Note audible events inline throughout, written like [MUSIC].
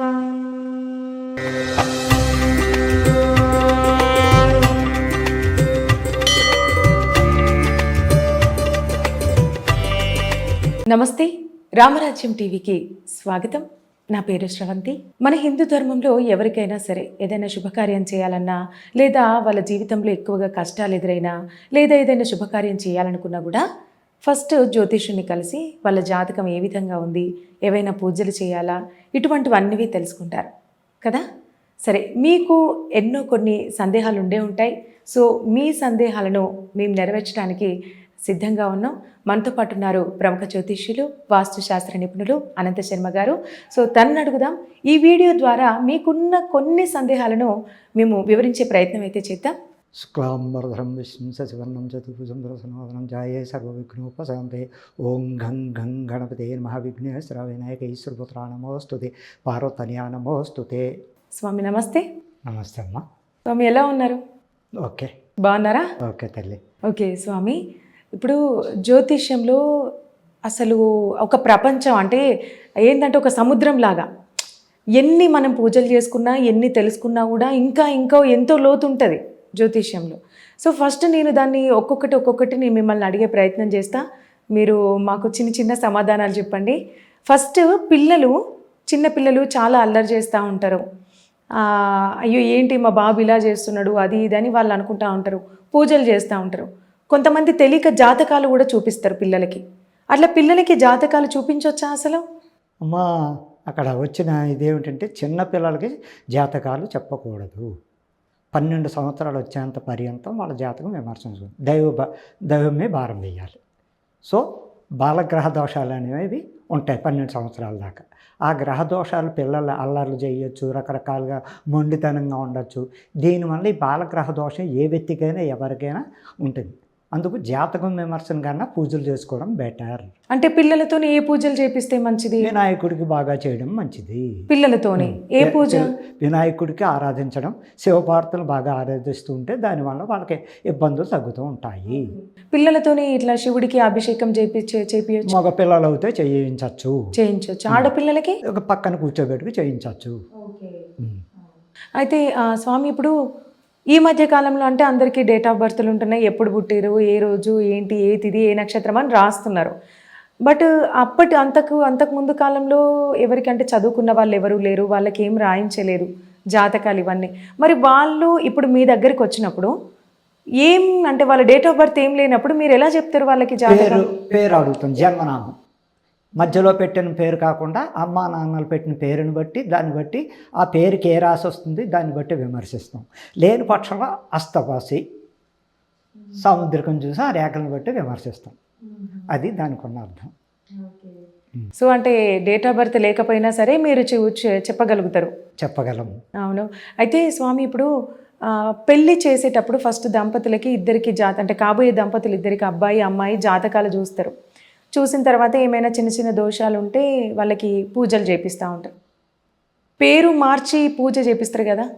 నమస్తే రామరాజ్యం టీవీకి స్వాగతం. నా పేరు శ్రవంతి. మన హిందూ ధర్మంలో ఎవరికైనా సరే ఏదైనా శుభకార్యం చేయాలన్నా లేదా వాళ్ళ జీవితంలో ఎక్కువగా కష్టాలు ఎదురైనా లేదా ఏదైనా శుభకార్యం చేయాలనుకున్నా కూడా ఫస్ట్ జ్యోతిష్యుని కలిసి వాళ్ళ జాతకం ఏ విధంగా ఉంది ఏవైనా పూజలు చేయాలా ఇటువంటివన్నీ తెలుసుకుంటారు. కదా? సరే మీకు ఎన్నో కొన్ని సందేహాలు ఉండే ఉంటాయి. సో మీ సందేహాలను మేము నెరవేర్చడానికి సిద్ధంగా ఉన్నాం. మనతో పాటు ఉన్నారు ప్రముఖ జ్యోతిష్యులు వాస్తుశాస్త్ర నిపుణులు అనంత శర్మ గారు. సో తనను అడుగుదాం. ఈ వీడియో ద్వారా మీకున్న కొన్ని సందేహాలను మేము వివరించే ప్రయత్నం అయితే చేద్దాం. శుక్లాంబరధరం విష్ణు శశివర్ణం చతుర్భుజం దర్శనోదనం జాయే సర్వవిఘ్నోపశాంతే ఓం గం గం గణపతే మహావిఘ్నేశ్వర వినాయక ఈశ్వరపుత్ర నమోస్తుతే పార్వతన్యా నమోస్తుతే స్వామి నమస్తే నమస్తే అమ్మ స్వామి ఎలా ఉన్నారు? ఓకే। బాగున్నారా? ఓకే తల్లి। ఓకే స్వామి ఇప్పుడు జ్యోతిష్యంలో అసలు ఒక ప్రపంచం అంటే ఏంటంటే ఒక సముద్రం లాగా ఎన్ని మనం పూజలు చేసుకున్నా ఎన్ని తెలుసుకున్నా కూడా ఇంకా ఇంకా ఎంతో లోతు ఉంటుంది. జ్యోతిష్యంలో. సో ఫస్ట్ నేను దాన్ని ఒక్కొక్కటి ఒక్కొక్కటి నేను మిమ్మల్ని అడిగే ప్రయత్నం చేస్తా. మీరు మాకు చిన్న చిన్న సమాధానాలు చెప్పండి. ఫస్ట్ పిల్లలు చిన్న పిల్లలు చాలా అల్లరి చేస్తూ ఉంటారు. అయ్యో ఏంటి మా బాబు ఇలా చేస్తున్నాడు అది ఇది అని వాళ్ళు అనుకుంటా ఉంటారు. పూజలు చేస్తూ ఉంటారు. కొంతమంది తెలియక జాతకాలు కూడా చూపిస్తారు పిల్లలకి. అట్లా పిల్లలకి జాతకాలు చూపించవచ్చా అసలు? అమ్మా అక్కడ వచ్చిన ఇదేమిటంటే చిన్న పిల్లలకి జాతకాలు చెప్పకూడదు. పన్నెండు సంవత్సరాలు వచ్చేంత పర్యంతం వాళ్ళ జాతకం విమర్శించుకోండి దైవ బ- దైవమే భారం వేయాలి సో బాలగ్రహ దోషాలు అనేవి ఉంటాయి పన్నెండు సంవత్సరాల దాకా. ఆ గ్రహ దోషాలు పిల్లలు అల్లర్లు చేయొచ్చు రకరకాలుగా మొండితనంగా ఉండొచ్చు. దీనివల్ల ఈ బాలగ్రహ దోషం ఏ వ్యక్తికైనా ఎవరికైనా ఉంటుంది. అందుకు జాతకం విమర్శన కన్నా పూజలు చేసుకోవడం బెటర్ అంటే పిల్లలతో ఏ పూజలు చేపిస్తే మంచిది? వినాయకుడికి బాగా చేయడం మంచిది. పిల్లలతోని ఏ పూజ? వినాయకుడికి ఆరాధించడం శివపార్వతులు బాగా ఆరాధిస్తూ ఉంటే దానివల్ల వాళ్ళకి ఇబ్బందులు తగ్గుతూ ఉంటాయి. పిల్లలతోని ఇట్లా శివుడికి అభిషేకం చేపించే చేపించచ్చు మగ పిల్లలు అయితే చేయించవచ్చు చేయించవచ్చు ఆడపిల్లలకి? ఒక పక్కన కూర్చోబెట్టుకు చేయించవచ్చు. అయితే స్వామి ఇప్పుడు ఈ మధ్య కాలంలో అంటే అందరికీ డేట్ ఆఫ్ బర్త్లు ఉంటున్నాయి. ఎప్పుడు పుట్టారు ఏ రోజు ఏంటి ఏ తిది ఏ నక్షత్రం అని రాస్తున్నారు. బట్ అప్పటి అంతకు అంతకు ముందు కాలంలో ఎవరికంటే చదువుకున్న వాళ్ళు ఎవరు లేరు వాళ్ళకి ఏం రాయించలేరు జాతకాలు ఇవన్నీ. మరి వాళ్ళు ఇప్పుడు మీ దగ్గరికి వచ్చినప్పుడు ఏం అంటే వాళ్ళ డేట్ ఆఫ్ బర్త్ ఏం లేనప్పుడు మీరు ఎలా చెప్తారు వాళ్ళకి జాతకం? పేరు అడుగుతుంది జన్మనామం. మధ్యలో పెట్టిన పేరు కాకుండా అమ్మా నాన్నలు పెట్టిన పేరుని బట్టి దాన్ని బట్టి ఆ పేరుకి ఏ రాసి వస్తుంది దాన్ని బట్టి విమర్శిస్తాం. లేని పక్షంలో అస్తపాసి సముద్రికం చూసి ఆ రేఖలను బట్టి విమర్శిస్తాం. అది దానికి ఉన్న అర్థం సో అంటే డేట్ ఆఫ్ బర్త్ లేకపోయినా సరే మీరు చెప్పగలుగుతారు. చెప్పగలము అవును. అయితే స్వామి ఇప్పుడు పెళ్ళి చేసేటప్పుడు ఫస్ట్ దంపతులకి ఇద్దరికి జాత అంటే కాబోయే దంపతులు ఇద్దరికి అబ్బాయి అమ్మాయి జాతకాలు చూస్తారు. చూసిన తర్వాత ఏమైనా చిన్న చిన్న దోషాలు ఉంటే వాళ్ళకి పూజలు చేపిస్తూ ఉంటారు. పేరు మార్చి పూజ చేపిస్తారు కదా?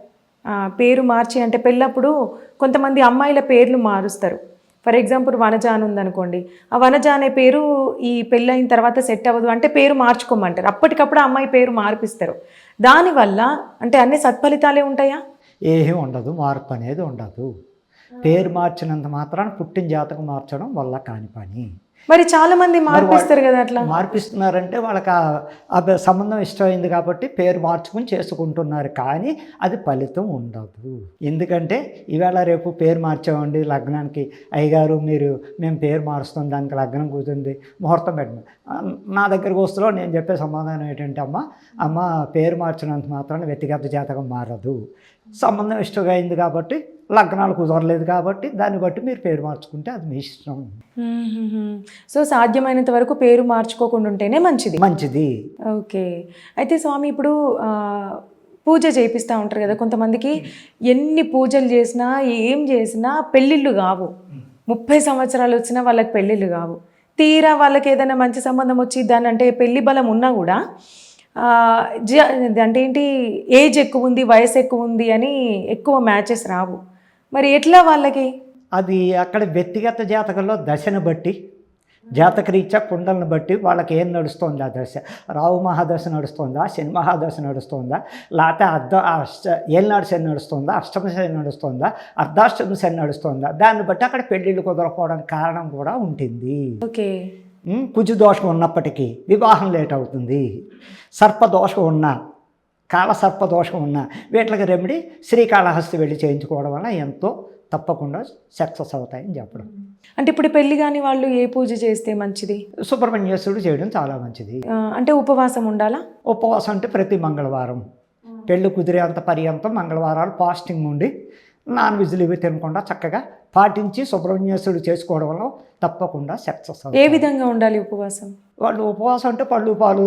పేరు మార్చి అంటే పెళ్ళప్పుడు కొంతమంది అమ్మాయిల పేర్లు మారుస్తారు. ఫర్ ఎగ్జాంపుల్ వనజ అని ఉందనుకోండి. ఆ వనజ అనే పేరు ఈ పెళ్ళైన తర్వాత సెట్ అవ్వదు. అంటే పేరు మార్చుకోమంటారు. అప్పటికప్పుడు అమ్మాయి పేరు మార్పిస్తారు. దానివల్ల అంటే అన్ని సత్ఫలితాలే ఉంటాయా? ఏమీ ఉండదు. మార్పు అనేది ఉండదు. పేరు మార్చినంత మాత్రాన పుట్టిన జాతకం మార్చడం వల్ల కాని పని. మరి చాలా మంది మార్పిస్తారు కదా అట్లా? మార్పిస్తున్నారంటే వాళ్ళకి ఆ- సంబంధం ఇష్టమైంది కాబట్టి పేరు మార్చుకుని చేసుకుంటున్నారు. కానీ అది ఫలితం ఉండదు. ఎందుకంటే ఈవేళ రేపు పేరు మార్చామండి లగ్నానికి. అయ్యగారు మీరు మేము పేరు మారుస్తాం దానికి లగ్నం కూర్చుంది ముహూర్తం పెట్టండి నా దగ్గరకు వస్తులో నేను చెప్పే సమాధానం ఏంటంటే అమ్మ అమ్మ పేరు మార్చినంత మాత్రాన వ్యక్తిగత జాతకం మారదు. సంబంధం ఇష్టంగా అయింది కాబట్టి లగ్నాలు కుదరలేదు కాబట్టి దాన్ని బట్టి మీరు పేరు మార్చుకుంటే అది మీ ఇష్టం. సో సాధ్యమైనంత వరకు పేరు మార్చుకోకుండా ఉంటేనే మంచిది. మంచిది. ఓకే. అయితే స్వామి ఇప్పుడు పూజ చేపిస్తూ ఉంటారు కదా కొంతమందికి ఎన్ని పూజలు చేసినా ఏం చేసినా పెళ్ళిళ్ళు కావు. ముప్పై సంవత్సరాలు వచ్చినా వాళ్ళకి పెళ్ళిళ్ళు కావు. తీరా వాళ్ళకి ఏదైనా మంచి సంబంధం వచ్చి దాని అంటే పెళ్ళి బలం ఉన్నా కూడా అంటే ఏంటి ఏజ్ ఎక్కువ ఉంది వయసు ఎక్కువ ఉంది అని ఎక్కువ మ్యాచెస్ రావు. మరి ఎట్లా వాళ్ళకి? అది అక్కడ వ్యక్తిగత జాతకంలో దశను బట్టి జాతకరీత్యా కుండలను బట్టి వాళ్ళకి ఏం నడుస్తుంది ఆ దశ? రావు మహాదశ నడుస్తుందా? శని మహాదశ నడుస్తుందా? లేకపోతే అర్ధ అష్ట ఏళ్ళనాడు శని నడుస్తుందా? అష్టమ శని నడుస్తుందా? అర్ధాష్టమ శని నడుస్తుందా? దాన్ని బట్టి అక్కడ పెళ్ళిళ్ళు కుదరకపోవడానికి కారణం కూడా ఉంటుంది. ఓకే. దోషం ఉన్నప్పటికీ వివాహం లేట్ అవుతుంది. సర్పదోషం ఉన్న కాల సర్పదోషం ఉన్న వీటికి రెమెడీ శ్రీకాళహస్తి వెళ్ళి చేయించుకోవడం వల్ల ఎంతో తప్పకుండా సక్సెస్ అవుతాయని చెప్పడం. అంటే ఇప్పుడు పెళ్ళి కాని వాళ్ళు ఏ పూజ చేస్తే మంచిది? సుబ్రహ్మణ్యేశ్వరుడు చేయడం చాలా మంచిది. అంటే ఉపవాసం ఉండాలా? ఉపవాసం అంటే ప్రతి మంగళవారం. పెళ్ళి కుదిరేంత పర్యంతం మంగళవారాలు ఫాస్టింగ్ ఉండి నాన్ వెజ్లు ఇవి తినకుండా చక్కగా పాటించి సుబ్రహ్మణ్యేశ్వరుడు చేసుకోవడం వల్ల తప్పకుండా సక్సెస్ ఏ విధంగా ఉండాలి ఉపవాసం? వాళ్ళు ఉపవాసం అంటే పళ్ళు పాలు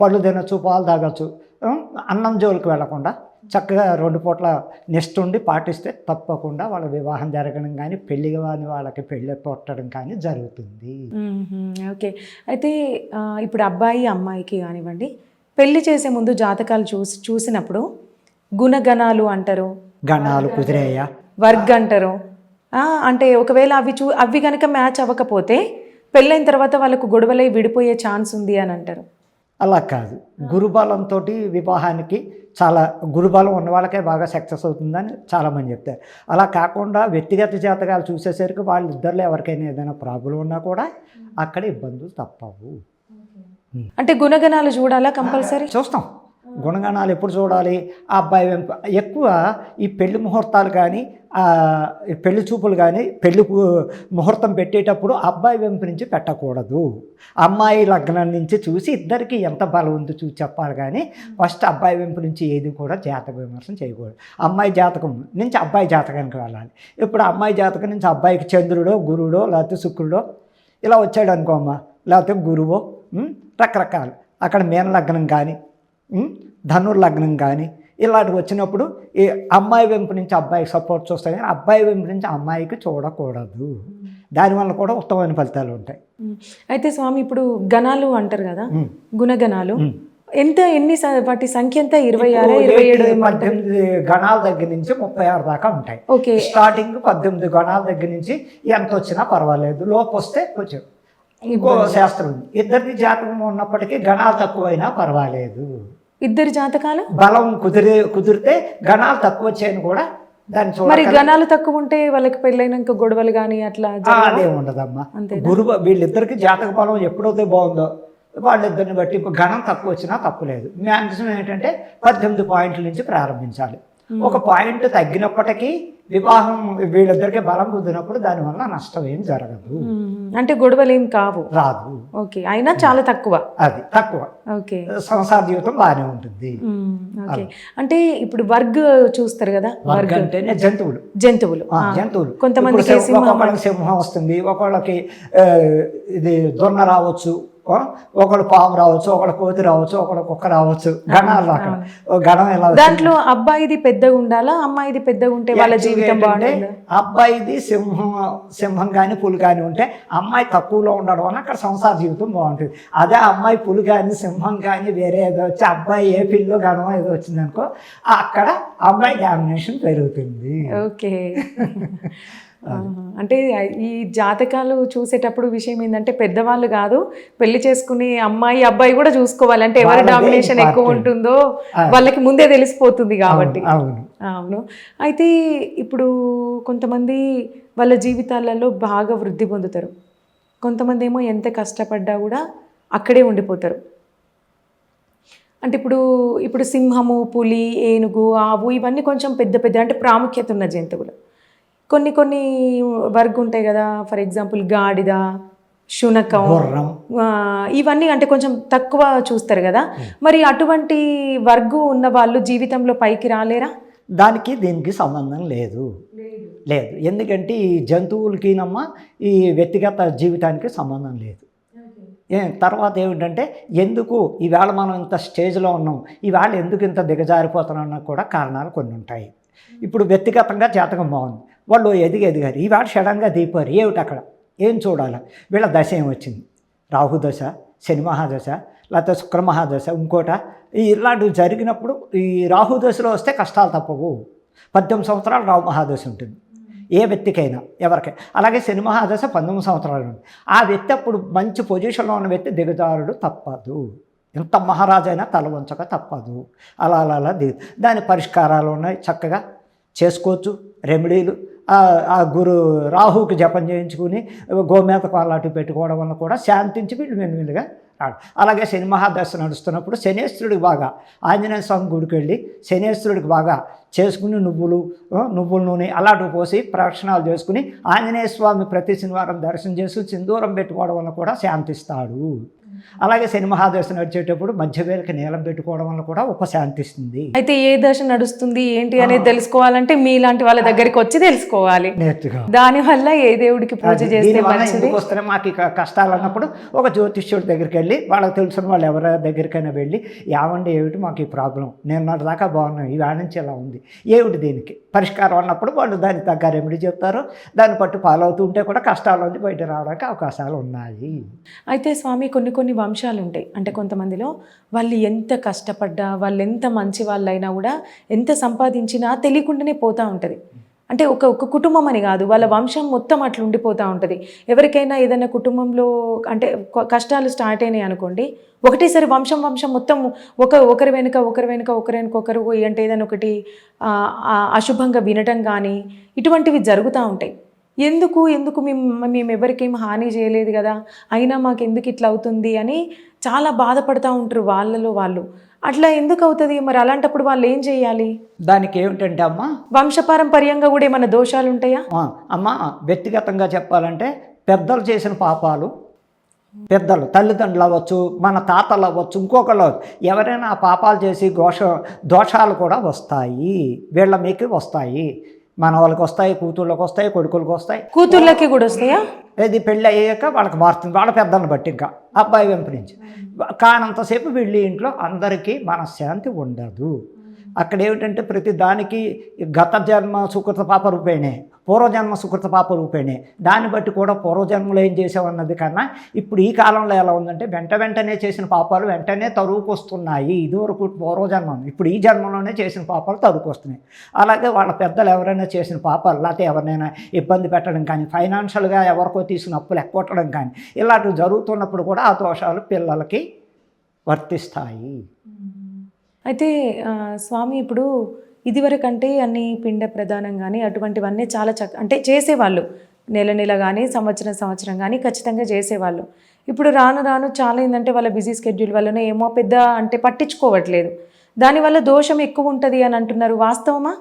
పళ్ళు తినచ్చు పాలు తాగొచ్చు? అన్నం జోలికి వెళ్ళకుండా చక్కగా రెండు పూట్ల నెక్స్ట్ ఉండి పాటిస్తే తప్పకుండా వాళ్ళ వివాహం జరగడం కానీ పెళ్ళి కాని వాళ్ళకి పెళ్ళి పుట్టడం కానీ జరుగుతుంది. ఓకే. అయితే ఇప్పుడు అబ్బాయి అమ్మాయికి కానివ్వండి పెళ్ళి చేసే ముందు జాతకాలు చూసి చూసినప్పుడు గుణగణాలు అంటారు. గణాలు కుదిరేయ? వర్గ్ అంటారు అంటే ఒకవేళ అవి చూ అవి కనుక మ్యాచ్ అవ్వకపోతే పెళ్ళైన తర్వాత వాళ్ళకు గొడవలై విడిపోయే ఛాన్స్ ఉంది అని అంటారు. అలా కాదు. గురుబలంతో వివాహానికి చాలా గురుబలం ఉన్న వాళ్ళకే బాగా సక్సెస్ అవుతుందని చాలామంది చెప్తారు. అలా కాకుండా వ్యక్తిగత జాతకాలు చూసేసరికి వాళ్ళిద్దరిలో ఎవరికైనా ఏదైనా ప్రాబ్లం ఉన్నా కూడా అక్కడ ఇబ్బందులు తప్పవు. అంటే గుణగణాలు చూడాలా కంపల్సరీ? చూస్తాం. గుణగణాలు ఎప్పుడు చూడాలి? ఆ అబ్బాయి వెంపు ఎక్కువ ఈ పెళ్ళి ముహూర్తాలు కానీ పెళ్ళి చూపులు కానీ పెళ్ళి ముహూర్తం పెట్టేటప్పుడు అబ్బాయి వెంపు నుంచి పెట్టకూడదు. అమ్మాయి లగ్నం నుంచి చూసి ఇద్దరికి ఎంత బలం ఉందో చూసి చెప్పాలి కానీ ఫస్ట్ అబ్బాయి వెంపు నుంచి ఏది కూడా జాతక విమర్శనం చేయకూడదు. అమ్మాయి జాతకం నుంచి అబ్బాయి జాతకానికి వెళ్ళాలి. ఇప్పుడు అమ్మాయి జాతకం నుంచి అబ్బాయికి చంద్రుడో గురుడో లేకపోతే శుక్రుడో ఇలా వచ్చాడు అనుకోమ్మా లేకపోతే గురువో రకరకాలు. అక్కడ మేన లగ్నం కానీ ఉం? ధనుర్ లగ్నం కానీ ఇలాంటివి వచ్చినప్పుడు ఈ అమ్మాయి వెంపు నుంచి అబ్బాయికి సపోర్ట్ చూస్తాయి కానీ అబ్బాయి వెంపు నుంచి అమ్మాయికి చూడకూడదు. దానివల్ల కూడా ఉత్తమమైన ఫలితాలు ఉంటాయి. అయితే స్వామి ఇప్పుడు గణాలు అంటారు కదా. గుణగణాలు. ఎంత ఎన్ని వాటి సంఖ్య ఎంత? ఇరవై ఆరు ఇరవై ఏడు పద్దెనిమిది గణాల దగ్గర నుంచి ముప్పై ఆరు దాకా ఉంటాయి. ఓకే. స్టార్టింగ్ పద్దెనిమిది గణాల దగ్గర నుంచి ఎంత వచ్చినా పర్వాలేదు. లోపు వస్తే కొంచెం ఇంకో శాస్త్రం ఉంది. ఇద్దరిది జాతకం ఉన్నప్పటికీ గణాలు తక్కువైనా పర్వాలేదు. ఇద్దరి జాతకాలు? బలం కుదిరే కుదిరితే గణాలు తక్కువ వచ్చాయని కూడా దాన్ని మరి గణాలు తక్కువ ఉంటే వాళ్ళకి పెళ్ళైనాక గొడవలు కానీ అట్లా? అదే ఉండదమ్మా. అంతేనా? గురు వీళ్ళిద్దరికి జాతక బలం ఎప్పుడైతే బాగుందో వాళ్ళిద్దరిని బట్టి ఇప్పుడు గణం తక్కువ వచ్చినా తప్పులేదు మ్యాక్సిమం ఏంటంటే పద్దెనిమిది పాయింట్ల నుంచి ప్రారంభించాలి. ఒక పాయింట్ తగ్గినప్పటికీ వివాహం వీళ్ళిద్దరికి బలం కుదిరినప్పుడు దానివల్ల నష్టం ఏం జరగదు. అంటే గొడవలు ఏం కావు. రాదు. ఓకే. అయినా చాలా తక్కువ. అది తక్కువ. ఓకే. సంసార జీవితం బాగానే ఉంటుంది. ఓకే. అంటే ఇప్పుడు వర్గ్ చూస్తారు కదా? వర్గ అంటేనే జంతువులు. జంతువులు. జంతువులు. ఇప్పుడు సింహం- వస్తుంది ఒక్కొక్కళ్ళకి ఆ, ఇది దొన్న రావచ్చు ఒకళ్ళు పాము రావచ్చు ఒకళ్ళు కోతి రావచ్చు ఒకళ్ళు కుక్క రావచ్చు. గణాలు అక్కడ గణం ఎలా? దాంట్లో అబ్బాయిది పెద్దగా ఉండాలా అమ్మాయిది పెద్దగా ఉంటే వాళ్ళ జీవితం బాగుంటుందా అబ్బాయిది సింహం సింహం కానీ పులి కానీ ఉంటే అమ్మాయి తక్కువలో ఉండడం వల్ల అక్కడ సంసార జీవితం బాగుంటుంది. అదే అమ్మాయి పులి కానీ సింహం కానీ వేరే ఏదో వచ్చి అబ్బాయి ఏ పిల్లో గణం ఏదో వచ్చిందనుకో అక్కడ అమ్మాయి డామినేషన్ పెరుగుతుంది. ఓకే. [LAUGHS] అంటే ఈ జాతకాలు చూసేటప్పుడు విషయం ఏంటంటే పెద్దవాళ్ళు కాదు పెళ్ళి చేసుకునే అమ్మాయి అబ్బాయి కూడా చూసుకోవాలి. అంటే ఎవరి డామినేషన్ ఎక్కువ. ఉంటుందో. వాళ్ళకి ముందే తెలిసిపోతుంది కాబట్టి. అవును. అవును. అయితే ఇప్పుడు కొంతమంది వాళ్ళ జీవితాలలో బాగా వృద్ధి పొందుతారు. కొంతమంది ఏమో ఎంత కష్టపడ్డా కూడా అక్కడే ఉండిపోతారు. అంటే ఇప్పుడు ఇప్పుడు సింహము పులి ఏనుగు ఆవు ఇవన్నీ కొంచెం పెద్ద పెద్ద అంటే ప్రాముఖ్యత ఉన్న జంతువులు. కొన్ని కొన్ని వర్గ్ ఉంటాయి కదా ఫర్ ఎగ్జాంపుల్ గాడిద శునకం ఇవన్నీ అంటే కొంచెం తక్కువ చూస్తారు కదా. మరి అటువంటి వర్గు ఉన్న వాళ్ళు జీవితంలో పైకి రాలేరా? దానికి దీనికి సంబంధం లేదు. లేదు. ఎందుకంటే ఈ జంతువులకినమ్మా ఈ వ్యక్తిగత జీవితానికి సంబంధం లేదు. తర్వాత ఏమిటంటే ఎందుకు ఈవేళ మనం ఇంత స్టేజ్లో ఉన్నాం ఈవేళ ఎందుకు ఇంత దిగజారిపోతున్నాం కూడా కారణాలు కొన్ని ఉంటాయి. ఇప్పుడు వ్యక్తిగతంగా జాతకం బాగుంది. వాళ్ళు ఎదిగి ఎదిగారు ఈవేళ సడన్గా దీపారు ఏమిటి అక్కడ? ఏం చూడాలి? వీళ్ళ దశ ఏం వచ్చింది రాహు దశ శని మహాదశ లేకపోతే శుక్ర మహాదశ ఇంకోట. ఇలాంటివి జరిగినప్పుడు ఈ రాహు దశలో వస్తే కష్టాలు తప్పవు. పద్దెనిమిది సంవత్సరాలు రాహు మహాదశ ఉంటుంది. ఏ వ్యక్తికైనా ఎవరికి. అలాగే శని మహాదశ పంతొమ్మిది సంవత్సరాలు ఉంది. ఆ వ్యక్తి అప్పుడు మంచి పొజిషన్లో ఉన్న వ్యక్తి దిగజారుడు తప్పదు. ఎంత మహారాజైనా తల వంచక తప్పదు. అలా అలా అలా దిగు. దాని పరిష్కారాలు ఉన్నాయి. చక్కగా చేసుకోవచ్చు. రెమెడీలు. ఆ- గురు రాహుకి జపం చేయించుకుని గోమేత కాలాటి పెట్టుకోవడం వల్ల కూడా శాంతించి వీళ్ళు మెల్లిమెల్లిగా రాడు అలాగే శని మహాదశ నడుస్తున్నప్పుడు శనేశ్వరుడికి బాగా ఆంజనేయ స్వామి గుడికి వెళ్ళి శనేశ్వరుడికి బాగా చేసుకుని నువ్వులు నువ్వుల నూనె అలాంటివి పోసి ప్రదక్షిణాలు చేసుకుని ఆంజనేయ స్వామి ప్రతి శనివారం దర్శనం చేసి సింధూరం పెట్టుకోవడం వల్ల కూడా శాంతిస్తాడు. అలాగే శని మహాదశ నడిచేటప్పుడు మధ్యవేలకి నీలం పెట్టుకోవడం వల్ల కూడా ఉపశాంతిస్తుంది అయితే ఏ దశ నడుస్తుంది ఏంటి అనేది తెలుసుకోవాలంటే మీలాంటి వాళ్ళ దగ్గరికి వచ్చి తెలుసుకోవాలి. దాని వల్ల ఏ దేవుడికి పూజ చేస్తే మాకు కష్టాలు అన్నప్పుడు ఒక జ్యోతిష్యుడి దగ్గరికి వెళ్ళి వాళ్ళకి తెలిసిన వాళ్ళు ఎవరి దగ్గరికైనా వెళ్ళి యావండి ఏమిటి మాకు ఈ ప్రాబ్లం? నేను దాకా బాగున్నాను ఈ నుంచి ఇలా ఉంది. ఏమిటి దీనికి? పరిష్కారం అన్నప్పుడు వాళ్ళు దానికి తగ్గ రెమెడీ చెప్తారు? దాన్ని పట్టు ఫాలో అవుతూ ఉంటే కూడా కష్టాల నుంచి బయట రావడానికి అవకాశాలు ఉన్నాయి. అయితే స్వామి కొన్ని కొన్ని వంశాలు ఉంటాయి. అంటే కొంతమందిలో వాళ్ళు ఎంత కష్టపడ్డా వాళ్ళు ఎంత మంచి వాళ్ళైనా కూడా ఎంత సంపాదించినా తెలియకుండానే పోతూ ఉంటుంది. అంటే ఒక ఒక కుటుంబం అని కాదు. వాళ్ళ వంశం మొత్తం అట్లా ఉండిపోతూ ఉంటుంది. ఎవరికైనా ఏదైనా కుటుంబంలో అంటే కష్టాలు స్టార్ట్ అయినాయి అనుకోండి ఒకటేసారి వంశం వంశం మొత్తం ఒక ఒకరి వెనుక ఒకరి వెనుక ఒకరి వెనుక ఒకరు అంటే ఏదైనా ఒకటి అశుభంగా వినటం కానీ ఇటువంటివి జరుగుతూ ఉంటాయి. ఎందుకు ఎందుకు మేము మేము ఎవరికేం హాని చేయలేదు కదా? అయినా మాకు ఎందుకు ఇట్లా అవుతుంది అని చాలా బాధపడుతూ ఉంటారు వాళ్ళలో వాళ్ళు. అట్లా ఎందుకు అవుతుంది? మరి అలాంటప్పుడు వాళ్ళు ఏం చేయాలి? దానికి ఏమిటంటే అమ్మ వంశపారంపర్యంగా కూడా ఏమైనా దోషాలు ఉంటాయా? అమ్మ వ్యక్తిగతంగా చెప్పాలంటే పెద్దలు చేసిన పాపాలు పెద్దలు తల్లిదండ్రులు అవ్వచ్చు మన తాతలు అవ్వచ్చు ఇంకొకళ్ళు అవ్వచ్చు ఎవరైనా ఆ పాపాలు చేసి దోష దోషాలు కూడా వస్తాయి వీళ్ళ మీకు వస్తాయి. మన వాళ్ళకి వస్తాయి కూతుళ్ళకి వస్తాయి కొడుకులకు వస్తాయి కూతుర్లకి కూడా వస్తాయా? ఇది పెళ్ళి అయ్యాక వాళ్ళకి మారుతుంది. వాళ్ళ పెద్దలను బట్టి ఇంకా అబ్బాయి వెంపు నుంచి. కానంతసేపు వీళ్ళ ఇంట్లో అందరికీ మనశ్శాంతి ఉండదు. అక్కడ ఏమిటంటే ప్రతి దానికి గత జన్మ సుకృత పాప రూపేణే పూర్వజన్మ సుకృత పాప రూపేణే. దాన్ని బట్టి కూడా పూర్వజన్మలో ఏం చేసామన్నది కన్నా ఇప్పుడు ఈ కాలంలో ఎలా ఉందంటే వెంట వెంటనే చేసిన పాపాలు వెంటనే తరువుకు వస్తున్నాయి ఇదివరకు పూర్వజన్మం ఇప్పుడు ఈ జన్మలోనే చేసిన పాపాలు తరువుకు వస్తున్నాయి అలాగే వాళ్ళ పెద్దలు ఎవరైనా చేసిన పాపాలు లేకపోతే ఎవరినైనా ఇబ్బంది పెట్టడం కానీ ఫైనాన్షియల్గా ఎవరికో తీసిన అప్పులు ఎక్కొట్టడం కానీ ఇలాంటివి జరుగుతున్నప్పుడు కూడా ఆ దోషాలు పిల్లలకి వర్తిస్తాయి. అయితే స్వామి ఇప్పుడు ఇదివరకు అంటే అన్ని పిండ ప్రధానం కానీ అటువంటివన్నీ చాలా చక్క అంటే చేసేవాళ్ళు. నెల నెల కానీ సంవత్సరం సంవత్సరం కానీ ఖచ్చితంగా చేసేవాళ్ళు. ఇప్పుడు రాను రాను చాలా ఏంటంటే వాళ్ళ బిజీ స్కెడ్యూల్ వల్లనే ఏమో పెద్ద అంటే పట్టించుకోవట్లేదు. దానివల్ల దోషం ఎక్కువ ఉంటుంది అని అంటున్నారు. వాస్తవమా?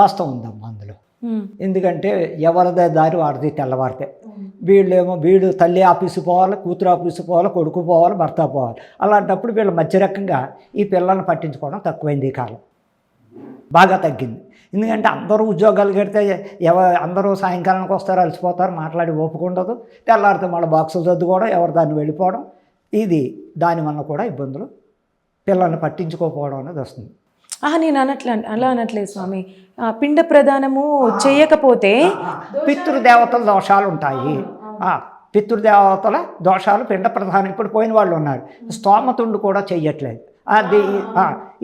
వాస్తవం ఉందమ్మా అందులో. ఎందుకంటే ఎవరిదే దారి వాడిది తెల్లవారితే. వీళ్ళేమో వీడు తల్లి ఆఫీసు పోవాలి కూతురు ఆఫీసు పోవాలి కొడుకు పోవాలి భర్త పోవాలి. అలాంటప్పుడు వీళ్ళ మధ్య రకంగా ఈ పిల్లల్ని పట్టించుకోవడం తక్కువైంది ఈ కాలం. బాగా తగ్గింది. ఎందుకంటే అందరూ ఉద్యోగాలు కడితే ఎవ అందరూ సాయంకాలానికి వస్తారు అలసిపోతారు మాట్లాడి ఓపిక ఉండదు. తెల్లారితే మళ్ళీ బాక్సులు సర్దుకోవడం ఎవరు దాన్ని వెళ్ళిపోవడం. ఇది దానివల్ల కూడా ఇబ్బందులు. పిల్లల్ని పట్టించుకోకపోవడం అనేది వస్తుంది. నేను అనట్లే అలా అనట్లేదు స్వామి. ఆ, పిండ ప్రదానము చేయకపోతే పితృదేవతల దోషాలు ఉంటాయి. పితృదేవతల దోషాలు పిండ ప్రధానం ఇప్పుడు పోయిన వాళ్ళు ఉన్నారు. స్తోమతుండు కూడా చెయ్యట్లేదు. అది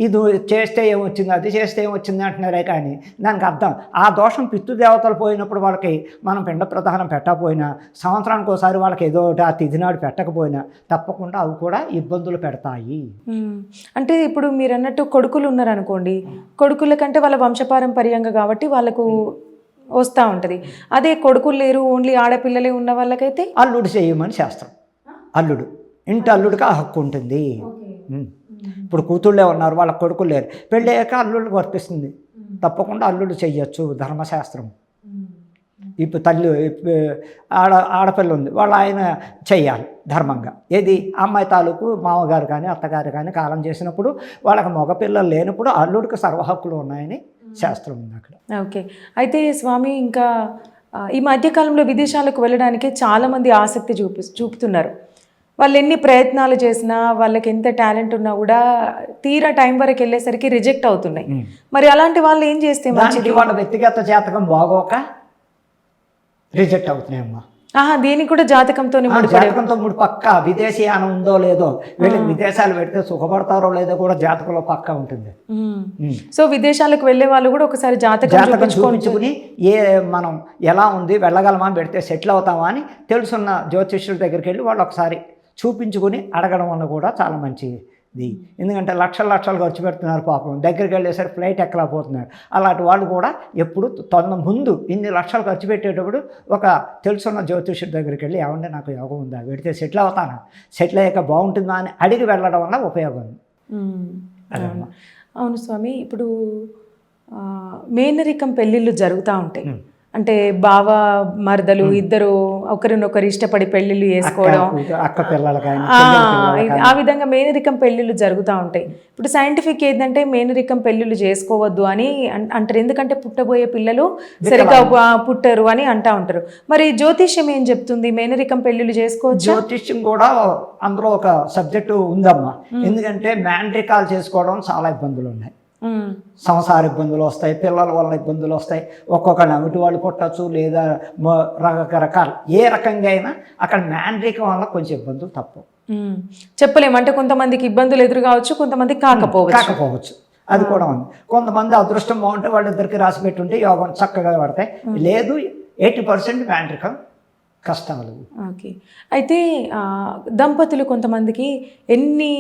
ఇది చేస్తే ఏమొచ్చింది అది చేస్తే ఏమొచ్చింది అంటున్నారే కానీ దానికి అర్థం. ఆ దోషం పితృదేవతలు పోయినప్పుడు వాళ్ళకి మనం పిండ ప్రధానం పెట్టకపోయినా సంవత్సరానికి ఒకసారి వాళ్ళకి ఏదో ఒకటి ఆ తిథి నాడు పెట్టకపోయినా తప్పకుండా అవి కూడా ఇబ్బందులు పెడతాయి. అంటే ఇప్పుడు మీరు అన్నట్టు కొడుకులు ఉన్నారనుకోండి కొడుకుల కంటే వాళ్ళ వంశపారంపర్యంగా కాబట్టి వాళ్ళకు వస్తూ ఉంటుంది. అదే కొడుకులు లేరు ఓన్లీ ఆడపిల్లలే ఉన్న వాళ్ళకైతే? అల్లుడు చేయమని శాస్త్రం. అల్లుడు. ఇంటి అల్లుడికి ఆ హక్కు ఉంటుంది. ఇప్పుడు కూతుళ్ళే ఉన్నారు వాళ్ళ కొడుకులు లేరు. పెళ్ళి అయ్యాక అల్లుడికి వర్తిస్తుంది తప్పకుండా అల్లుడు చెయ్యొచ్చు ధర్మశాస్త్రం. ఇప్పుడు తల్లి ఆడ ఆడపిల్ల ఉంది వాళ్ళు ఆయన చెయ్యాలి ధర్మంగా. ఏది? అమ్మాయి తాలూకు మామగారు కానీ అత్తగారు కానీ కాలం చేసినప్పుడు వాళ్ళకి మగపిల్లలు లేనప్పుడు అల్లుడికి సర్వ హక్కులు ఉన్నాయని శాస్త్రం ఉంది అక్కడ. ఓకే. అయితే స్వామి ఇంకా ఈ మధ్యకాలంలో విదేశాలకు వెళ్ళడానికి చాలామంది ఆసక్తి చూపి చూపుతున్నారు. వాళ్ళు ఎన్ని ప్రయత్నాలు చేసినా వాళ్ళకి ఎంత టాలెంట్ ఉన్నా కూడా తీరా టైం వరకు వెళ్ళేసరికి రిజెక్ట్ అవుతున్నాయి. మరి అలాంటి వాళ్ళు ఏం చేస్తే మంచిది? వాళ్ళ వ్యక్తిగత జాతకం బాగోక రిజెక్ట్ అవుతున్నాయమ్మా. ఆహా దీనికి కూడా జాతకంతో జాతకంతో మూడు పక్క విదేశీయానం ఉందో లేదో వీళ్ళకి విదేశాలు పెడితే సుఖపడతారో లేదో కూడా జాతకంలో పక్క ఉంటుంది. సో విదేశాలకు వెళ్ళే వాళ్ళు కూడా ఒకసారి జాతకం జాతకం చూపించుకుని ఏ మనం ఎలా ఉంది వెళ్ళగలమా పెడితే సెటిల్ అవుతామా అని తెలుసున్న జ్యోతిష్యుల దగ్గరికి వెళ్ళి వాళ్ళు ఒకసారి చూపించుకుని అడగడం వల్ల కూడా చాలా మంచిది. ఎందుకంటే లక్షలు లక్షలు ఖర్చు పెడుతున్నారు పాపం. దగ్గరికి వెళ్ళేసరికి ఫ్లైట్ ఎక్కలేకపోతున్నారు. అలాంటి వాళ్ళు కూడా ఎప్పుడు తొంద ముందు ఇన్ని లక్షలు ఖర్చు పెట్టేటప్పుడు ఒక తెలుసున్న జ్యోతిష్యుడి దగ్గరికి వెళ్ళి ఏమంటే నాకు యోగం ఉందా? పెడితే సెటిల్ అవుతానా? సెటిల్ అయ్యాక బాగుంటుందా? అని అడిగి వెళ్ళడం వల్ల ఉపయోగం ఉంది. అవును. స్వామి ఇప్పుడు మేనరికం పెళ్ళిళ్ళు జరుగుతూ ఉంటాయి. అంటే బావ మరదలు ఇద్దరు ఒకరినొకరు ఇష్టపడి పెళ్ళిళ్ళు అక్క చేసుకోవడం. అక్క ఆ, విధంగా మేనరికం పెళ్ళిళ్ళు జరుగుతూ ఉంటాయి. ఇప్పుడు సైంటిఫిక్ ఏంటంటే మేనరికం పెళ్ళిళ్ళు చేసుకోవద్దు అని అంటారు. ఎందుకంటే పుట్టబోయే పిల్లలు సరిగా పుట్టరు అని అంటా ఉంటారు. మరి జ్యోతిష్యం ఏం చెప్తుంది? మేనరికం పెళ్ళిళ్ళు చేసుకోవచ్చు? జ్యోతిష్యం కూడా అందులో ఒక సబ్జెక్టు ఉందమ్మా. ఎందుకంటే మ్యాండ్రికాలు చేసుకోవడం చాలా ఇబ్బందులు ఉన్నాయి. సంసార ఇబ్బందులు వస్తాయి పిల్లల వల్ల ఇబ్బందులు వస్తాయి. ఒక్కొక్క నవ్వుటి వాళ్ళు పుట్టచ్చు లేదా రకరకాల ఏ రకంగా అయినా అక్కడ మ్యాండ్రికం వల్ల కొంచెం ఇబ్బందులు తప్పవు చెప్పలేము. అంటే కొంతమందికి ఇబ్బందులు ఎదురు కావచ్చు కొంతమందికి కాకపోవచ్చు. కాకపోవచ్చు. అది కూడా ఉంది. కొంతమంది అదృష్టం బాగుంటే వాళ్ళిద్దరికి రాసి పెట్టుంటే యోగం చక్కగా పడతాయి. లేదు ఎయిటీ పర్సెంట్ మ్యాండ్రికం కష్టాలు ఓకే. అయితే దంపతులు కొంతమందికి ఎన్ని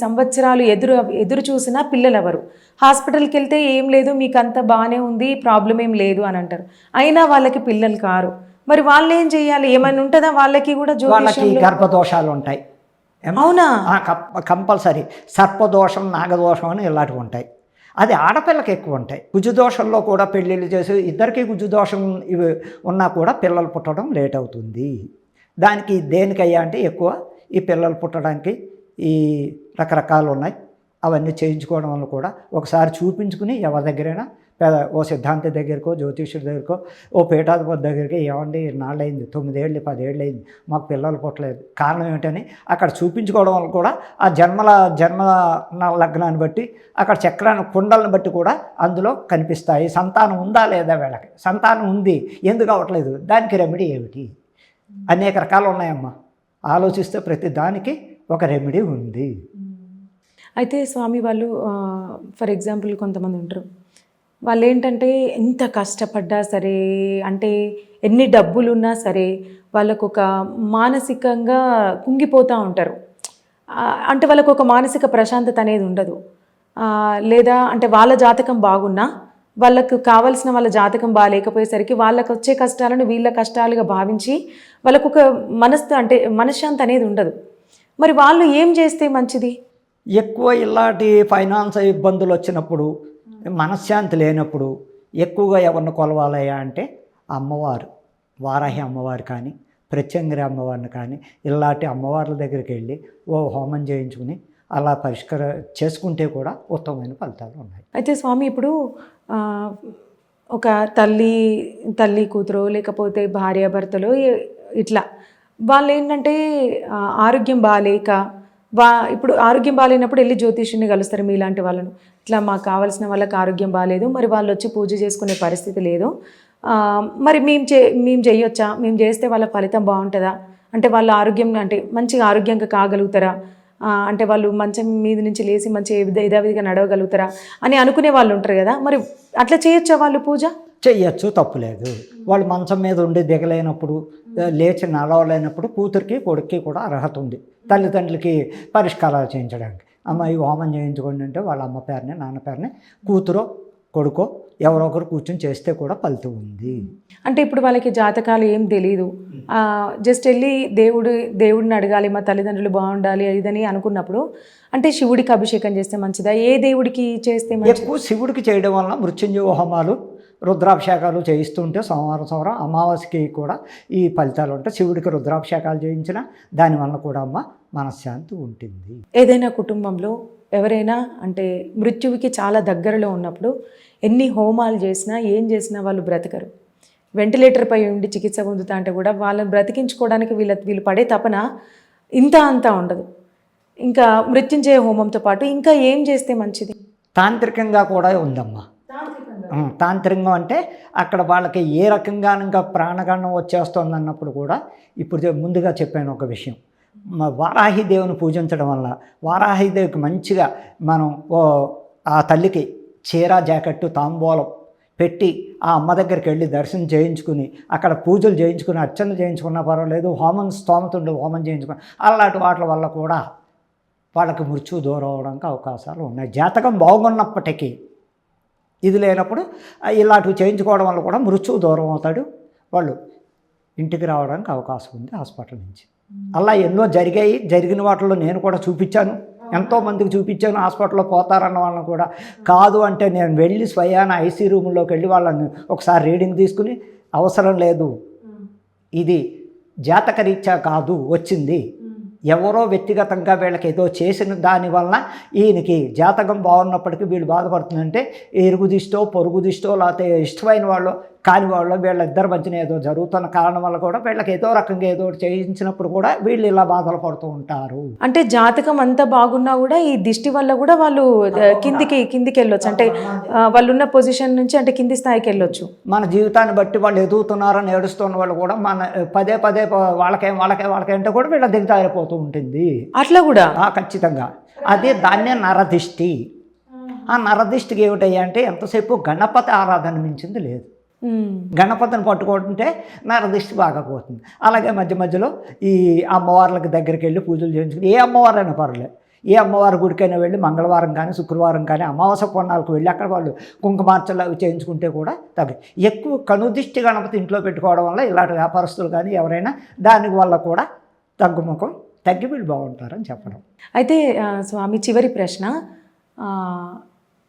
సంవత్సరాలు ఎదురు ఎదురు చూసినా పిల్లలు ఎవరు హాస్పిటల్కి వెళ్తే ఏం లేదు మీకు అంత బాగానే ఉంది ప్రాబ్లం ఏం లేదు అని అంటారు. అయినా వాళ్ళకి పిల్లలు కారు. మరి వాళ్ళు ఏం చేయాలి? ఏమైనా ఉంటుందా? వాళ్ళకి కూడా వాళ్ళకి గర్భదోషాలు ఉంటాయి? అవునా? కంపల్సరీ. సర్పదోషం నాగదోషం అని ఇలాంటివి ఉంటాయి. అది ఆడపిల్లకి ఎక్కువ ఉంటాయి. కుజుదోషంలో కూడా పెళ్ళిళ్ళు చేసి ఇద్దరికి కుజుదోషం ఇవి ఉన్నా కూడా పిల్లలు పుట్టడం లేట్ అవుతుంది. దానికి దేనికయ్యా అంటే ఎక్కువ ఈ పిల్లలు పుట్టడానికి ఈ రకరకాలు ఉన్నాయి. అవన్నీ చేయించుకోవడం వల్ల కూడా ఒకసారి చూపించుకుని ఎవరి దగ్గరైనా పెద్ద ఓ సిద్ధాంతి దగ్గరకో జ్యోతిష్యుడి దగ్గరకో ఓ పీఠాధిపతి దగ్గరికి ఏమండి నాళ్ళైంది తొమ్మిదేళ్ళు పదేళ్ళు అయింది మాకు పిల్లలు పుట్టలేదు. కారణం ఏమిటని అక్కడ చూపించుకోవడం వల్ల కూడా ఆ జన్మల జన్మ లగ్నాన్ని బట్టి అక్కడ చక్రాన్ని కుండలను బట్టి కూడా అందులో కనిపిస్తాయి. సంతానం ఉందా లేదా వీళ్ళకి? సంతానం ఉంది ఎందుకు అవ్వట్లేదు? దానికి రెమెడీ ఏమిటి? అనేక రకాలు ఉన్నాయమ్మా. ఆలోచిస్తే ప్రతి దానికి ఒక రెమెడీ ఉంది. అయితే స్వామి వాళ్ళు ఫర్ ఎగ్జాంపుల్ కొంతమంది ఉంటారు. వాళ్ళు ఏంటంటే ఎంత కష్టపడ్డా సరే అంటే ఎన్ని డబ్బులు ఉన్నా సరే వాళ్ళకు ఒక మానసికంగా కుంగిపోతూ ఉంటారు. అంటే వాళ్ళకు ఒక మానసిక ప్రశాంతత అనేది ఉండదు. లేదా అంటే వాళ్ళ జాతకం బాగున్నా వాళ్ళకు కావాల్సిన వాళ్ళ జాతకం బాగాలేకపోయేసరికి వాళ్ళకు వచ్చే కష్టాలను వీళ్ళ కష్టాలుగా భావించి వాళ్ళకు ఒక మనస్తు అంటే మనశ్శాంతి అనేది ఉండదు. మరి వాళ్ళు ఏం చేస్తే మంచిది? ఎక్కువ ఇలాంటి ఫైనాన్స్ ఇబ్బందులు వచ్చినప్పుడు మనశ్శాంతి లేనప్పుడు ఎక్కువగా ఎవరిని కొలవాలయ్యా అంటే అమ్మవారు వారాహి అమ్మవారు కానీ ప్రత్యంగిరి అమ్మవారిని కానీ ఇలాంటి అమ్మవార్ల దగ్గరికి వెళ్ళి ఓ హోమం చేయించుకుని అలా పరిష్కార చేసుకుంటే కూడా ఉత్తమమైన ఫలితాలు ఉన్నాయి. అయితే స్వామి ఇప్పుడు ఒక తల్లి తల్లి కూతురు లేకపోతే భార్యాభర్తలు ఇట్లా వాళ్ళు ఏంటంటే ఆరోగ్యం బాగాలేక వా ఇప్పుడు ఆరోగ్యం బాగాలేనప్పుడు వెళ్ళి జ్యోతిష్యుని కలుస్తారు మీలాంటి వాళ్ళను. ఇట్లా మాకు కావాల్సిన వాళ్ళకి ఆరోగ్యం బాగాలేదు మరి వాళ్ళు వచ్చి పూజ చేసుకునే పరిస్థితి లేదు. మరి మేము చే మేము చేయొచ్చా? మేము చేస్తే వాళ్ళ ఫలితం బాగుంటుందా? అంటే వాళ్ళ ఆరోగ్యం అంటే మంచిగా ఆరోగ్యంగా కాగలుగుతారా? అంటే వాళ్ళు మంచం మీద నుంచి లేచి మంచి యథావిధిగా నడవగలుగుతారా? అని అనుకునే వాళ్ళు ఉంటారు కదా. మరి అట్లా చేయొచ్చా వాళ్ళు పూజ? చెయ్యొచ్చు తప్పులేదు వాళ్ళు మంచం మీద ఉండి దిగలేనప్పుడు లేచి నడవలేనప్పుడు కూతురికి కొడుక్కి కూడా అర్హత ఉంది. తల్లిదండ్రులకి పరిష్కారాలు చేయించడానికి. అమ్మ ఈ హోమం చేయించుకోండి అంటే వాళ్ళ అమ్మ పేరుని నాన్న పేరుని కూతురో కొడుకో ఎవరో ఒకరు కూర్చొని చేస్తే కూడా ఫలితం ఉంది. అంటే ఇప్పుడు వాళ్ళకి జాతకాలు ఏం తెలియదు జస్ట్ వెళ్ళి దేవుడు దేవుడిని అడగాలి మా తల్లిదండ్రులు బాగుండాలి ఇదని అనుకున్నప్పుడు అంటే శివుడికి అభిషేకం చేస్తే మంచిదా? ఏ దేవుడికి చేస్తే ఎక్కువ శివుడికి చేయడం వలన మృత్యుంజయ హోమాలు రుద్రాభిషేకాలు చేయిస్తుంటే సోమవారం సోమవారం అమావాస్యకి కూడా ఈ ఫలితాలు ఉంటాయి. శివుడికి రుద్రాభిషేకాలు చేయించిన దానివల్ల కూడా అమ్మ మనశ్శాంతి ఉంటుంది. ఏదైనా కుటుంబంలో ఎవరైనా అంటే మృత్యువుకి చాలా దగ్గరలో ఉన్నప్పుడు ఎన్ని హోమాలు చేసినా ఏం చేసినా వాళ్ళు బ్రతకరు. వెంటిలేటర్ పై ఉండి చికిత్స పొందుతా అంటే కూడా వాళ్ళని బ్రతికించుకోవడానికి వీళ్ళ వీళ్ళు పడే తపన ఇంత అంతా ఉండదు. ఇంకా మృత్యుంజయ హోమంతో పాటు ఇంకా ఏం చేస్తే మంచిది? తాంత్రికంగా కూడా ఉందమ్మా. తాంత్రికం అంటే అక్కడ వాళ్ళకి ఏ రకంగా ఇంకా ప్రాణగణం వచ్చేస్తుంది అన్నప్పుడు కూడా ఇప్పుడు ముందుగా చెప్పాను ఒక విషయం. వారాహి దేవుని పూజించడం వల్ల వారాహిదేవికి మంచిగా మనం ఓ ఆ తల్లికి చీర జాకెట్టు తాంబూలం పెట్టి ఆ అమ్మ దగ్గరికి వెళ్ళి దర్శనం చేయించుకుని అక్కడ పూజలు చేయించుకుని అర్చనలు చేయించుకున్నా పర్వాలేదు హోమం స్తోమతుండే హోమం చేయించుకుని అలాంటి వాటి వల్ల కూడా వాళ్ళకి మృత్యు దూరం అవడానికి అవకాశాలు ఉన్నాయి. జాతకం బాగున్నప్పటికీ ఇది లేనప్పుడు ఇలాంటివి చేయించుకోవడం వల్ల కూడా మృత్యువు దూరం అవుతాడు. వాళ్ళు ఇంటికి రావడానికి అవకాశం ఉంది హాస్పిటల్ నుంచి. అలా ఎన్నో జరిగాయి. జరిగిన వాటిలో నేను కూడా చూపించాను. ఎంతో మందికి చూపించాను హాస్పిటల్లో పోతారన్న వాళ్ళని కూడా. కాదు అంటే నేను వెళ్ళి స్వయాన ఐసీ రూమ్లోకి వెళ్ళి వాళ్ళని ఒకసారి రీడింగ్ తీసుకుని అవసరం లేదు. ఇది జాతకరీత్యా కాదు వచ్చింది. ఎవరో వ్యక్తిగతంగా వీళ్ళకి ఏదో చేసిన దానివల్ల ఈయనకి జాతకం బాగున్నప్పటికీ వీళ్ళు బాధపడుతుందంటే ఎరుగు దిష్టో పొరుగు దిష్టో లేకపోతే ఇష్టమైన వాళ్ళు కాని వాళ్ళు వీళ్ళిద్దరి మధ్యన ఏదో జరుగుతున్న కారణం వల్ల కూడా వీళ్ళకి ఏదో రకంగా ఏదో చేయించినప్పుడు కూడా వీళ్ళు ఇలా బాధలు పడుతూ ఉంటారు. అంటే జాతకం అంతా బాగున్నా కూడా ఈ దిష్టి వల్ల కూడా వాళ్ళు కిందికి కిందికి వెళ్ళొచ్చు. అంటే వాళ్ళు ఉన్న పొజిషన్ నుంచి అంటే కింది స్థాయికి వెళ్ళొచ్చు. మన జీవితాన్ని బట్టి వాళ్ళు ఎదుగుతున్నారని ఏడుస్తున్న వాళ్ళు కూడా మన పదే పదే వాళ్ళకేం వాళ్ళకే వాళ్ళకే అంటే కూడా వీళ్ళ దిగజారిపోతూ ఉంటుంది. అట్లా కూడా? ఖచ్చితంగా. అదే దాన్నే నరదిష్టి. ఆ నరదిష్టికి ఏమిటయ్యా అంటే ఎంతసేపు గణపతి ఆరాధన మించింది లేదు. గణపతిని పట్టుకుంటుంటే నరదిష్టి బాగా పోతుంది. అలాగే మధ్య మధ్యలో ఈ అమ్మవార్లకి దగ్గరికి వెళ్ళి పూజలు చేయించుకుని ఏ అమ్మవారైనా పర్లేదు ఏ అమ్మవారి గుడికైనా వెళ్ళి మంగళవారం కానీ శుక్రవారం కానీ అమావాస్య కొన్నాళ్ళకు వెళ్ళి అక్కడ వాళ్ళు కుంకుమార్చలు అవి చేయించుకుంటే కూడా తగ్గి. ఎక్కువ కనుదిష్టి గణపతి ఇంట్లో పెట్టుకోవడం వల్ల ఇలాంటి వ్యాపారస్తులు కానీ ఎవరైనా దాని వల్ల కూడా తగ్గుముఖం తగ్గి వీళ్ళు బాగుంటారని చెప్పడం. అయితే స్వామి చివరి ప్రశ్న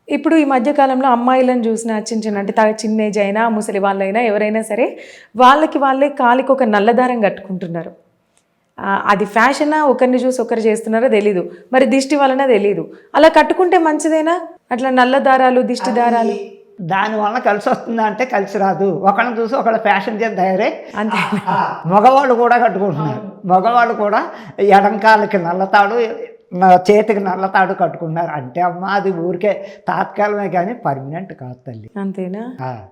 ఇప్పుడు ఈ మధ్యకాలంలో అమ్మాయిలను చూసిన చిన్న చిన్న అంటే చిన్న ఏజ్ అయినా ముసలి వాళ్ళైనా ఎవరైనా సరే వాళ్ళకి వాళ్ళే కాలికి ఒక నల్లదారం కట్టుకుంటున్నారు. అది ఫ్యాషనా? ఒకరిని చూసి ఒకరు చేస్తున్నారో తెలీదు. మరి దిష్టి వలన తెలీదు. అలా కట్టుకుంటే మంచిదేనా? అట్లా నల్ల దారాలు దిష్టి దారాలు? దానివల్ల కలిసి వస్తుందా అంటే కలిసి రాదు. ఒకళ్ళని చూసి ఒకళ్ళ ఫ్యాషన్ చేసి తయారై అంతే. మగవాళ్ళు కూడా కట్టుకుంటున్నారు. మగవాళ్ళు కూడా ఎడంకాలకి నల్లతాడు నా చేతికి నల్లతాడు కట్టుకున్నారు. అంటే అమ్మ అది ఊరికే తాత్కాలమే కానీ పర్మనెంట్ కాదు తల్లి. అంతేనా?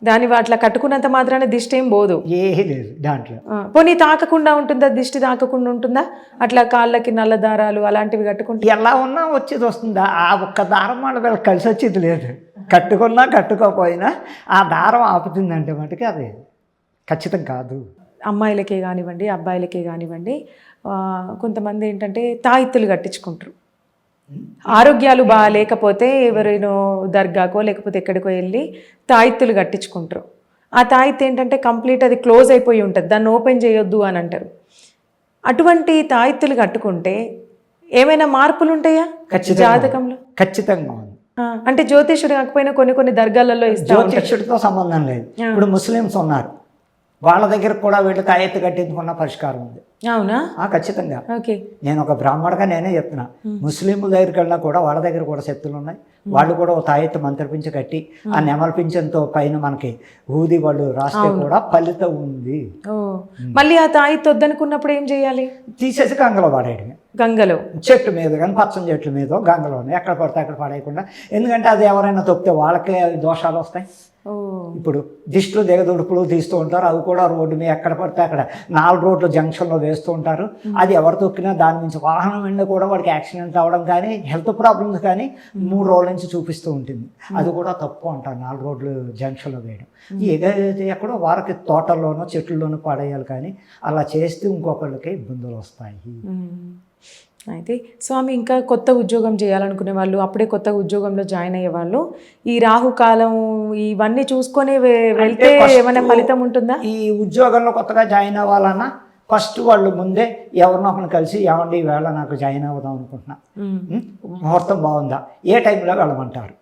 దాని అట్లా కట్టుకున్నంత మాత్రాన దిష్టి ఏం పోదు? ఏమీ లేదు దాంట్లో. పోనీ తాకకుండా ఉంటుందా? దిష్టి తాకకుండా ఉంటుందా? అట్లా కాళ్ళకి నల్ల దారాలు అలాంటివి కట్టుకుంటే? ఎలా ఉన్నా వచ్చేది వస్తుందా? ఆ ఒక్క దారం వీళ్ళకి కలిసి వచ్చేది లేదు. కట్టుకున్నా కట్టుకోకపోయినా ఆ దారం ఆపుతుందంటే మటుకు అది ఖచ్చితం కాదు. అమ్మాయిలకే కానివ్వండి అబ్బాయిలకే కానివ్వండి కొంతమంది ఏంటంటే తాయిత్తులు కట్టించుకుంటారు. ఆరోగ్యాలు బాగా లేకపోతే ఎవరైనా దర్గాకో లేకపోతే ఎక్కడికో వెళ్ళి తాయిత్తులు కట్టించుకుంటారు. ఆ తాయిత్తు ఏంటంటే కంప్లీట్ అది క్లోజ్ అయిపోయి ఉంటుంది. దాన్ని ఓపెన్ చేయొద్దు అని అంటారు. అటువంటి తాయిత్తులు కట్టుకుంటే ఏమైనా మార్పులు ఉంటాయా. జాతకంలో? ఖచ్చితంగా ఉంది. అంటే జ్యోతిషుడు కాకపోయినా కొన్ని కొన్ని దర్గాలలో జ్యోతిష్యుడితో సంబంధం లేదు. ఇప్పుడు ముస్లిమ్స్ ఉన్నారు. వాళ్ళ దగ్గర కూడా వీళ్ళు తాయెత్తు కట్టించుకున్న పరిష్కారం ఉంది. అవునా? ఆ, ఖచ్చితంగా. ఓకే. నేను ఒక బ్రాహ్మణుగా నేనే చెప్తున్నా. ముస్లింల దగ్గరికి వెళ్ళినా కూడా వాళ్ళ దగ్గర కూడా శక్తులు ఉన్నాయి. వాళ్ళు కూడా ఒక తాయెత్తు మంత్రపించి కట్టి ఆ నెమల పింఛన్తో పైన మనకి ఊది వాళ్ళు రాస్తే కూడా ఫలితం ఉంది. మళ్ళీ ఆ తాయిత్తు వద్దనుకున్నప్పుడు ఏం చేయాలి? తీసేసి గంగలో పడేయడమే గంగలో. చెట్టు మీద కానీ పచ్చని చెట్ల మీద గంగలోనే. ఎక్కడ పడితే అక్కడ పడేయకుండా. ఎందుకంటే అది ఎవరైనా తొక్కితే వాళ్ళకే దోషాలు వస్తాయి. ఇప్పుడు దిష్టిలు దిగదుడుపులు తీస్తూ ఉంటారు. అవి కూడా రోడ్డు మీద ఎక్కడ పడితే అక్కడ నాలుగు రోడ్లు జంక్షన్లో వేస్తూ ఉంటారు. అది ఎవరు తొక్కినా దాని నుంచి వాహనం వెళ్ళినా కూడా వాడికి యాక్సిడెంట్ అవ్వడం కానీ హెల్త్ ప్రాబ్లమ్స్ కానీ మూడు రోజుల నుంచి చూపిస్తూ ఉంటుంది. అది కూడా తప్పు అంటారు. నాలుగు రోడ్లు జంక్షన్లో వేయడం. ఏదైతే ఎక్కడో వారికి తోటల్లోనో చెట్లలోనో పడేయాలి కానీ అలా చేస్తే ఇంకొకళ్ళకి ఇబ్బందులు వస్తాయి. అయితే స్వామి ఇంకా కొత్త ఉద్యోగం చేయాలనుకునే వాళ్ళు అప్పుడే కొత్త ఉద్యోగంలో జాయిన్ అయ్యే వాళ్ళు ఈ రాహుకాలం ఇవన్నీ చూసుకొని వెళ్తే ఏమైనా ఫలితం ఉంటుందా? ఈ ఉద్యోగంలో కొత్తగా జాయిన్ అవ్వాలన్నా ఫస్ట్ వాళ్ళు ముందే ఎవరినో ఒకరిని కలిసి ఏమండి ఈవేళ నాకు జాయిన్ అవుదాం అనుకుంటున్నా? ముహూర్తం బాగుందా? ఏ టైంలో వెళ్ళమంటారు?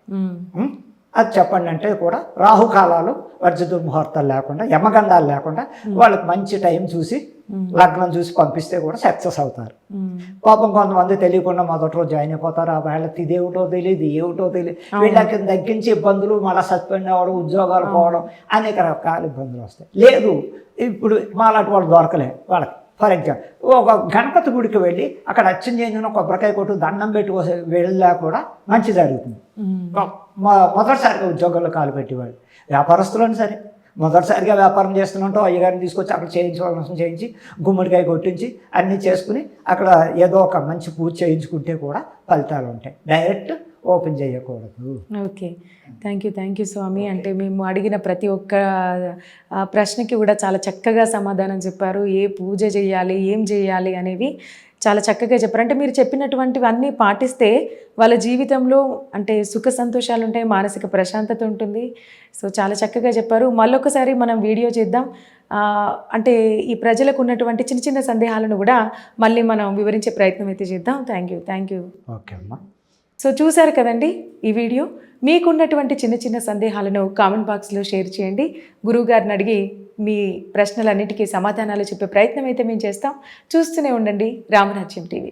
అది చెప్పండి అంటే కూడా రాహుకాలాలు వర్జ దుర్ముహూర్తాలు లేకుండా యమగండాలు లేకుండా వాళ్ళకి మంచి టైం చూసి లగ్నం చూసి పంపిస్తే కూడా సక్సెస్ అవుతారు. పాపం కొంతమంది తెలియకుండా మొదటి రోజు జాయిన్ అయిపోతారు. ఆ వేళ ఇదేమిటో తెలియదు ఏమిటో తెలియదు. వీళ్ళకి తగ్గించి ఇబ్బందులు మళ్ళీ సస్పెండ్ అవ్వడం ఉద్యోగాలు పోవడం అనేక రకాల ఇబ్బందులు వస్తాయి. లేదు ఇప్పుడు మాలాంటి వాళ్ళు దొరకలే వాళ్ళకి. ఫర్ ఎగ్జాంపుల్ ఒక గణపతి గుడికి వెళ్ళి అక్కడ అచ్చం చేసిన కొబ్బరికాయ కొట్టు దండం పెట్టి వస్తే- వెళ్ళా కూడా మంచి జరుగుతుంది. మొదటిసారిగా ఉద్యోగాల్లో కాలు పెట్టేవాడు వ్యాపారస్తులను సరే మొదటిసారిగా వ్యాపారం చేస్తున్నట్టు అయ్యగారిని తీసుకొచ్చి అక్కడ చేయించవలసిన చేయించి గుమ్మడికాయ కొట్టించి అన్నీ చేసుకుని అక్కడ ఏదో ఒక మంచి పూజ చేయించుకుంటే కూడా ఫలితాలు ఉంటాయి. డైరెక్ట్ ఓపెన్ చేయకూడదు. Okay. Thank you thank you స్వామి. అంటే మేము అడిగిన ప్రతి ఒక్క ప్రశ్నకి కూడా చాలా చక్కగా సమాధానం చెప్పారు. ఏ పూజ చేయాలి ఏం చేయాలి అనేవి చాలా చక్కగా చెప్పారు. అంటే మీరు చెప్పినటువంటివి అన్నీ పాటిస్తే వాళ్ళ జీవితంలో అంటే సుఖ సంతోషాలు ఉంటాయి మానసిక ప్రశాంతత ఉంటుంది. సో చాలా చక్కగా చెప్పారు. మళ్ళొకసారి మనం వీడియో చేద్దాం. అంటే ఈ ప్రజలకు ఉన్నటువంటి చిన్న చిన్న సందేహాలను కూడా మళ్ళీ మనం వివరించే ప్రయత్నం అయితే చేద్దాం. Thank you thank you. Okay అమ్మా. సో చూశారు కదండి ఈ వీడియో. మీకున్నటువంటి చిన్న చిన్న సందేహాలను కామెంట్ బాక్స్లో షేర్ చేయండి. గురువుగారిని అడిగి మీ ప్రశ్నలన్నిటికీ సమాధానాలు చెప్పే ప్రయత్నం అయితే మేము చేస్తాం. చూస్తూనే ఉండండి రామరాజ్యం టీవీ.